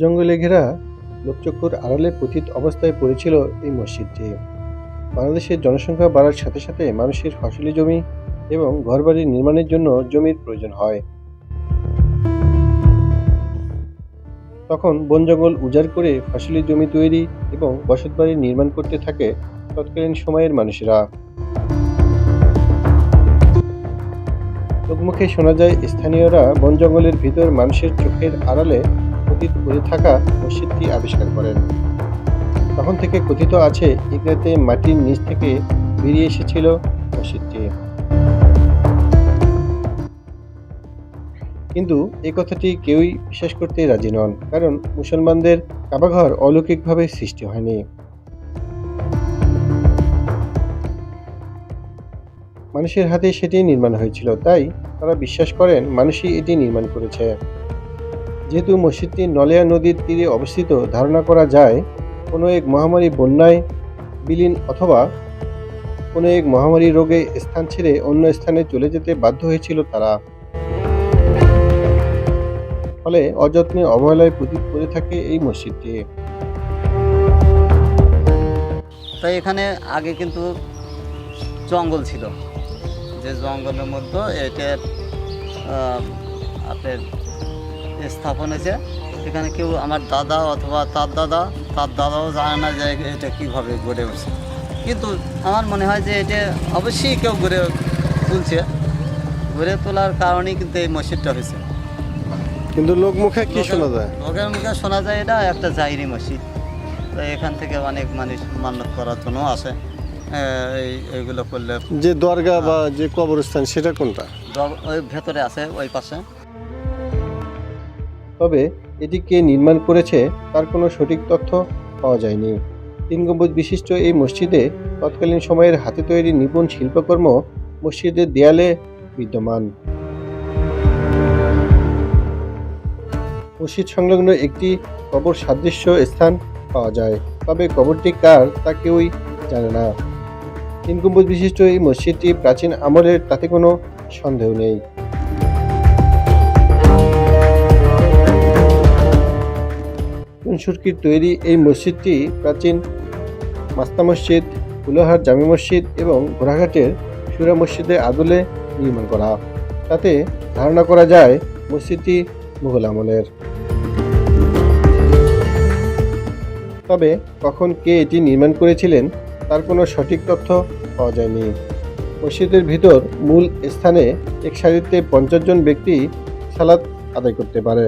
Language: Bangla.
জঙ্গলে ঘেরা লোকচক্ষুর আড়ালে পতিত অবস্থায় পড়েছিল এই মসজিদটি। বাংলাদেশের জনসংখ্যা বাড়ার সাথে সাথে মানুষের ফসলি জমি এবং ঘরবাড়ি নির্মাণের জন্য জমির প্রয়োজন হয়। তখন বন জঙ্গল উজাড় করে ফসলি জমি তৈরি এবং বসতবাড়ি নির্মাণ করতে থাকে তৎকালীন সময়ের মানুষেরা। লোকমুখে শোনা যায়, স্থানীয়রা বন জঙ্গলের ভিতর মানুষের চোখের আড়ালে অতীত পড়ে থাকা মসজিদটি আবিষ্কার করেন। তখন থেকে কথিত আছে এগুলোতে মাটির নিচ থেকে বেরিয়ে এসেছিল মসজিদটি। কিন্তু এই কথাটি কেউই বিশ্বাস করতে রাজি নন, কারণ মুসলমানদের কাবাঘর অলৌকিকভাবে সৃষ্টি হয়নি। মানুষের হাতে সেটি নির্মাণ হয়েছিল, তাই তারা বিশ্বাস করেন মানুষই এটি নির্মাণ করেছে। যেহেতু মসজিদটি নলিয়া নদীর তীরে অবস্থিত, ধারণা করা যায় কোনো এক মহামারী বন্যায় বিলীন অথবা কোনো এক মহামারী রোগে স্থান ছেড়ে অন্য স্থানে চলে যেতে বাধ্য হয়েছিল তারা। ফলে অযত্নে অবহেলায় পতিত করে থাকে এই মসজিদটি। তাই এখানে আগে কিন্তু জঙ্গল ছিল। যে জঙ্গলের মধ্যে এটা আপনার স্থাপন হয়েছে। এখানে কেউ আমার দাদা অথবা তার দাদা তার দাদাও জানে না যে এটা কীভাবে গড়ে উঠছে। কিন্তু আমার মনে হয় যে এটা অবশ্যই কেউ গড়ে তুলছে। গড়ে তোলার কারণেই কিন্তু এই মসজিদটা হয়েছে। কিন্তু লোক মুখে কি শোনা যায়? লোকের মুখে শোনা যায় এটা একটা জাহিরি মসজিদ। তো এখান থেকে অনেক মানুষ মান্যত করার জন্য আসে। এই এইগুলো করলে যে দরগা বা যে কবরস্থান সেটা কোনটা? ওই ভেতরে আছে ওই পাশে। তবে এটি কে নির্মাণ করেছে তার কোনো সঠিক তথ্য পাওয়া যায়নি। তিন গম্বুজ বিশিষ্ট এই মসজিদে তৎকালীন সময়ের হাতে তৈরি নিপুণ শিল্পকর্ম মসজিদের দেয়ালে বিদ্যমান। মসজিদ সংলগ্ন একটি কবর সাদৃশ্য স্থান পাওয়া যায়, তবে কবরটি কার তা কেউই জানে না। তিন গম্বুজ বিশিষ্ট এই মসজিদটি প্রাচীন আমলের তাতে কোনো সন্দেহ নেই। সুরকির তৈরি এই মসজিদটি প্রাচীন মাস্তা মসজিদ, উলাহার জামি মসজিদ এবং ঘোড়াঘাটের সুরা মসজিদের আদলে নির্মাণ করা। তাতে ধারণা করা যায় মসজিদটি মুঘল আমলের। তবে কখন কে এটি নির্মাণ করেছিলেন তার কোনো সঠিক তথ্য পাওয়া যায়নি। মসজিদের ভিতর মূল স্থানে এক সারিতে পঞ্চাশ জন ব্যক্তি সালাত আদায় করতে পারে।